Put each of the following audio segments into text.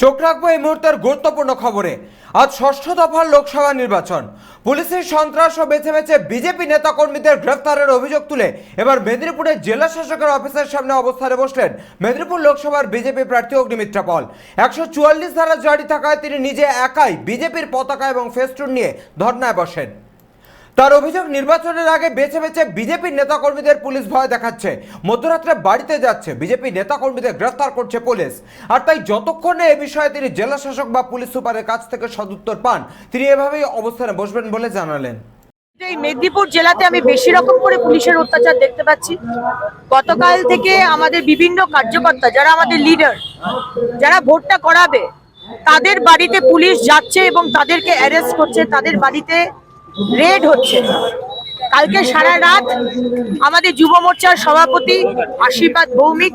চোখ রাখব এই মুহূর্তের গুরুত্বপূর্ণ খবরে। আজ ষষ্ঠ দফার লোকসভা নির্বাচন। পুলিশের সন্ত্রাস ও বেছে বেছে বিজেপি নেতাকর্মীদের গ্রেফতারের অভিযোগ তুলে এবার মেদিনীপুরের জেলা শাসকের অফিসের সামনে অবস্থানে বসলেন মেদিনীপুর লোকসভার বিজেপি প্রার্থী অগ্নিমিত্রা পল। একশো চুয়াল্লিশ ধারা জারি থাকায় তিনি নিজে একাই বিজেপির পতাকা এবং ফেস্টুন নিয়ে ধর্নায় বসেন। তার অভিযোগ, নির্বাচনের আগে বেছে বেছে বিজেপির নেতাকর্মীদের পুলিশ ভয় দেখাচ্ছে। মধ্যরাত্রে বাড়িতে যাচ্ছে। বিজেপি নেতাকর্মীদের গ্রেফতার করছে পুলিশ। আর তাই যতক্ষণে এ বিষয়ে তিনি জেলা শাসক বা পুলিশ সুপারের কাছ থেকে সদুত্তর পান, তিনি এভাবেই অবস্থানে বসবেন বলে জানালেন। এই মেদিনীপুর জেলাতে আমি বেশি রকম করে পুলিশের অত্যাচার দেখতে পাচ্ছি। গতকাল থেকে আমাদের বিভিন্ন কার্যকর্তা, যারা আমাদের লিডার, যারা ভোটটা করাবে, তাদের বাড়িতে পুলিশ যাচ্ছে এবং তাদেরকে অ্যারেস্ট করছে। তাদের বাড়িতে রেড হচ্ছে। কালকে সারা রাত আমাদের যুব মোর্চার সভাপতি আশীর্বাদ ভৌমিক,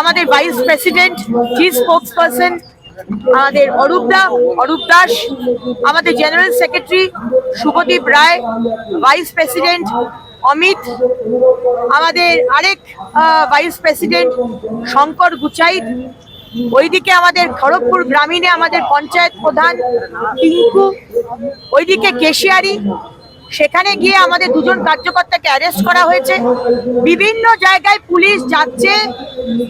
আমাদের vice president, chief sports person আমাদের অরূপ দা অরূপ দাস, আমাদের general secretary Shubhadip Roy, vice president Amit, আমাদের আরেক ভাইস প্রেসিডেন্ট শঙ্কর গুচাইত ওইদিকে আমাদের খড়গপুর গ্রামীণে আমাদের পঞ্চায়েত প্রধান টিঙ্কু, ওইদিকে কেশিয়ারি, সেখানে গিয়ে আমাদের দুজন কার্যকর্তাকে অ্যারেস্ট করা হয়েছে। বিভিন্ন জায়গায় পুলিশ যাচ্ছে,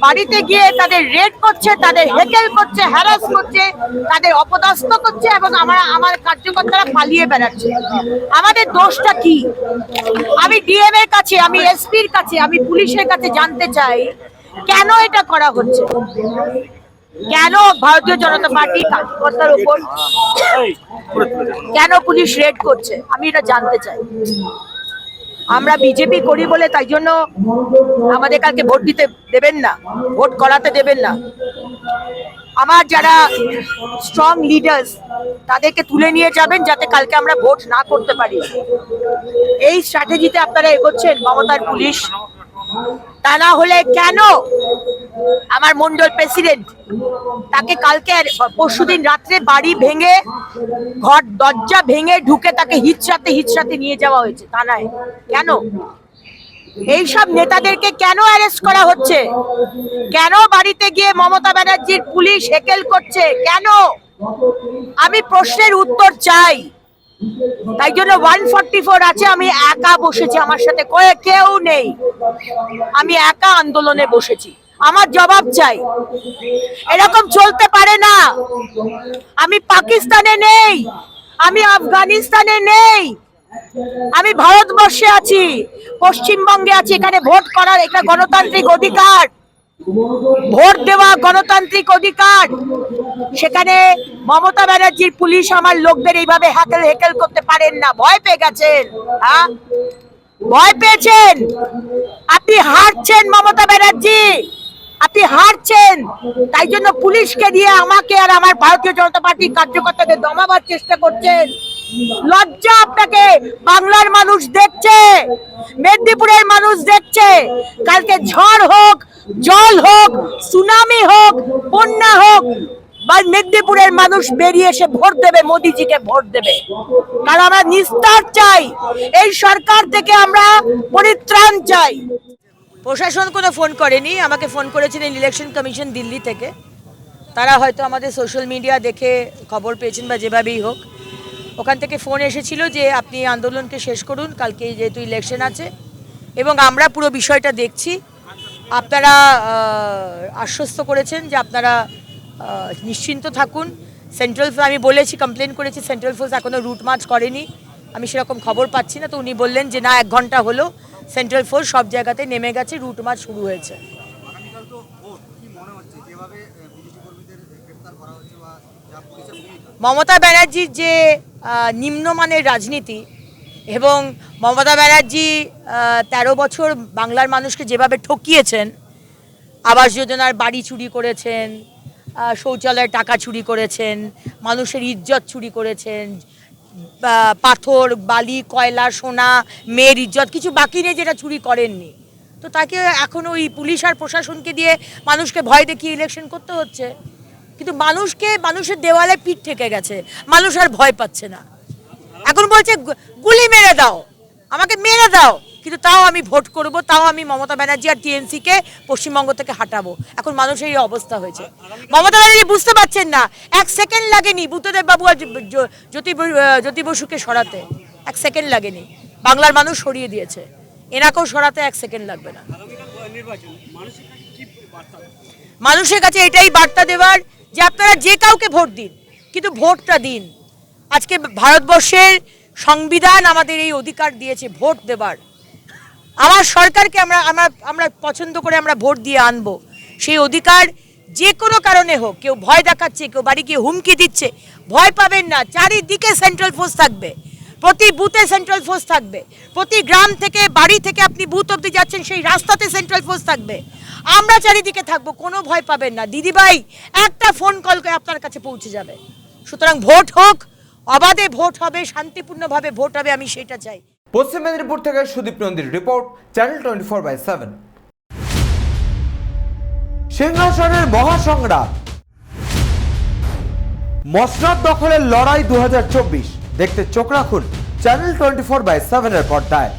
বাড়িতে গিয়ে তাদের রেড করছে, তাদের হেকেল করছে হ্যারাস করছে, তাদের অপদস্থ করছে এবং আমরা, আমার কার্যকর্তারা পালিয়ে বেড়াচ্ছে। আমাদের দোষটা কি? আমি ডিএম এর কাছে, আমি এসপির কাছে, আমি পুলিশের কাছে জানতে চাই কেন এটা করা হচ্ছে? কেন ভারতীয় জনতা পার্টি কার্যকর্তার উপর কেন পুলিশ রেড করছে? আমি এটা জানতে চাই। আমরা বিজেপি করি বলে তাই জন্য আমাদের কালকে ভোট দিতে দেবেন না, ভোট করাতে দেবেন না। আমার যারা স্ট্রং লিডার্স তাদেরকে তুলে নিয়ে যাবেন যাতে কালকে আমরা ভোট না করতে পারি। এই স্ট্র্যাটেজিতে আপনারা এগোচ্ছেন মমতার পুলিশ তা না হলে কেন আমার মন্ডল প্রেসিডেন্ট তাকে কালকে পরশুদিন রাত্রে বাড়ি ভেঙে, ঘর দরজা ভেঙে ঢুকে তাকে হিচড়াতে হিচড়াতে নিয়ে যাওয়া হয়েছে? থানায় কেন? এইসব নেতাদেরকে কেন অ্যারেস্ট করা হচ্ছে? কেন বাড়িতে গিয়ে মমতা ব্যানার্জির পুলিশ হেকেল করছে? কেন? আমি প্রশ্নের উত্তর চাই। তাই জন্য ওয়ান ফর্টি ফোর আছে, আমি একা বসেছি আমার সাথে। কয়ে কেউ নেই। আমি একা আন্দোলনে বসেছি। আমার জবাব চাই। এরকম চলতে পারে না। আমি পাকিস্তানে নেই। আমি আফগানিস্তানে নেই। আমি ভারতবর্ষে আছি। পশ্চিমবঙ্গে আছি। এখানে ভোট করার এটা গণতান্ত্রিক অধিকার। ভোট দেওয়া গণতান্ত্রিক অধিকার। সেখানে মমতা ব্যানার্জির পুলিশ আমার লোকদের এইভাবে হ্যাকেল হেকেল করতে পারেন না। ভয় পেয়ে গেছেন হ্যাঁ? ভয় পেয়েছেন? আপনি হারছেন মমতা ব্যানার্জি। আপনি হারছেন। তাই জন্য পুলিশকে দিয়ে আমাকে আর আমার ভারতীয় জনতা পার্টির কার্যকর্তাদের দমাবার চেষ্টা করছেন। লজ্জা আপনাকে। বাংলার মানুষ দেখছে। মেদিনীপুরের মানুষ দেখছে। কালকে ঝড় হোক, জল হোক, সুনামি হোক, বন্যা হোক, বা মেদিনীপুরের মানুষ বেরিয়ে এসে ভোট দেবে, মোদিজিকে ভোট দেবে। কারণ আমরা নিস্তার চাই। এই সরকার থেকে আমরা পরিত্রাণ চাই। প্রশাসন কোনো ফোন করেনি, আমাকে ফোন করেছিলেন ইলেকশন কমিশন দিল্লি থেকে। তারা হয়তো আমাদের সোশ্যাল মিডিয়া দেখে খবর পেয়েছেন বা যেভাবেই হোক। ওখান থেকে ফোন এসেছিল যে আপনি আন্দোলনকে শেষ করুন কালকে যেহেতু ইলেকশন আছে। এবং আমরা পুরো বিষয়টা দেখছি। আপনারা আশ্বস্ত করেছেন যে আপনারা নিশ্চিন্ত থাকুন। সেন্ট্রাল ফোর্স আমি বলেছি কমপ্লেন করেছি সেন্ট্রাল ফোর্স এখনও রুট মার্চ করেনি। আমি সেরকম খবর পাচ্ছি না। তো উনি বললেন যে না, এক ঘণ্টা হলো। সেন্ট্রাল ফোর্স সব জায়গাতে নেমে গেছে রুট মার্চ শুরু হয়েছে। মমতা ব্যানার্জির যে নিম্নমানের রাজনীতি এবং মমতা ব্যানার্জি আহ, তেরো বছর বাংলার মানুষকে যেভাবে ঠকিয়েছেন আবাস যোজনার বাড়ি চুরি করেছেন শৌচালয়ের টাকা চুরি করেছেন মানুষের ইজ্জত চুরি করেছেন পাথর, বালি, কয়লা, সোনা, মেয়ের ইজ্জত কিছু বাকি নেই যেটা চুরি করেননি। তো তাকে এখন ওই পুলিশ আর প্রশাসনকে দিয়ে মানুষকে ভয় দেখিয়ে ইলেকশন করতে হচ্ছে। কিন্তু মানুষকে, মানুষের দেওয়ালে পিঠ ঠেকে গেছে। মানুষ আর ভয় পাচ্ছে না। এখন বলছে গুলি মেরে দাও। আমাকে মেরে দাও। কিন্তু তাও আমি ভোট করব, তাও আমি মমতা ব্যানার্জি আর টিএমসি কে পশ্চিমবঙ্গ থেকে হাঁটাবো। এখন মানুষের এই অবস্থা হয়েছে। মমতা ব্যানার্জি বুঝতে পারছেন না, এক সেকেন্ড লাগেনি বুদ্ধদেব বাবু আর জ্যোতি- জ্যোতি বসুকে সরাতে। এক সেকেন্ড লাগেনি। বাংলার মানুষ সরিয়ে দিয়েছে। এনাকেও সরাতে এক সেকেন্ড লাগবে না। মানুষের কাছে এটাই বার্তা দেওয়ার যে আপনারা যে কাউকে ভোট দিন, কিন্তু ভোটটা দিন। আজকে ভারতবর্ষের সংবিধান আমাদের এই অধিকার দিয়েছে, ভোট দেবার। আমার সরকারকে আমরা আমরা আমরা পছন্দ করে আমরা ভোট দিয়ে আনব। সেই অধিকার যে কোনো কারণে হোক, কেউ ভয় দেখাচ্ছে, কেউ বাড়ি গিয়ে হুমকি দিচ্ছে, ভয় পাবেন না। চারিদিকে সেন্ট্রাল ফোর্স থাকবে। প্রতি বুথে সেন্ট্রাল ফোর্স থাকবে। প্রতি গ্রাম থেকে, বাড়ি থেকে আপনি বুথ অব্দি যাচ্ছেন, সেই রাস্তাতে সেন্ট্রাল ফোর্স থাকবে। আমরা চারিদিকে থাকব, কোনো ভয় পাবেন না। দিদিভাই একটা ফোন কল করে আপনার কাছে পৌঁছে যাবে। সুতরাং ভোট হোক, অবাধে ভোট হবে, শান্তিপূর্ণভাবে ভোট হবে, আমি সেটা চাই। পশ্চিম মেদিনীপুর থেকে Sudip নন্দীর report channel twenty four by seven সিংহাসনের মহাসংগ্রাম। মসনাদ দখলের লড়াই দু হাজার চব্বিশ। দেখতে চোখ রাখুন চ্যানেল টোয়েন্টি ফোর বাই সেভেনের পর্দায়।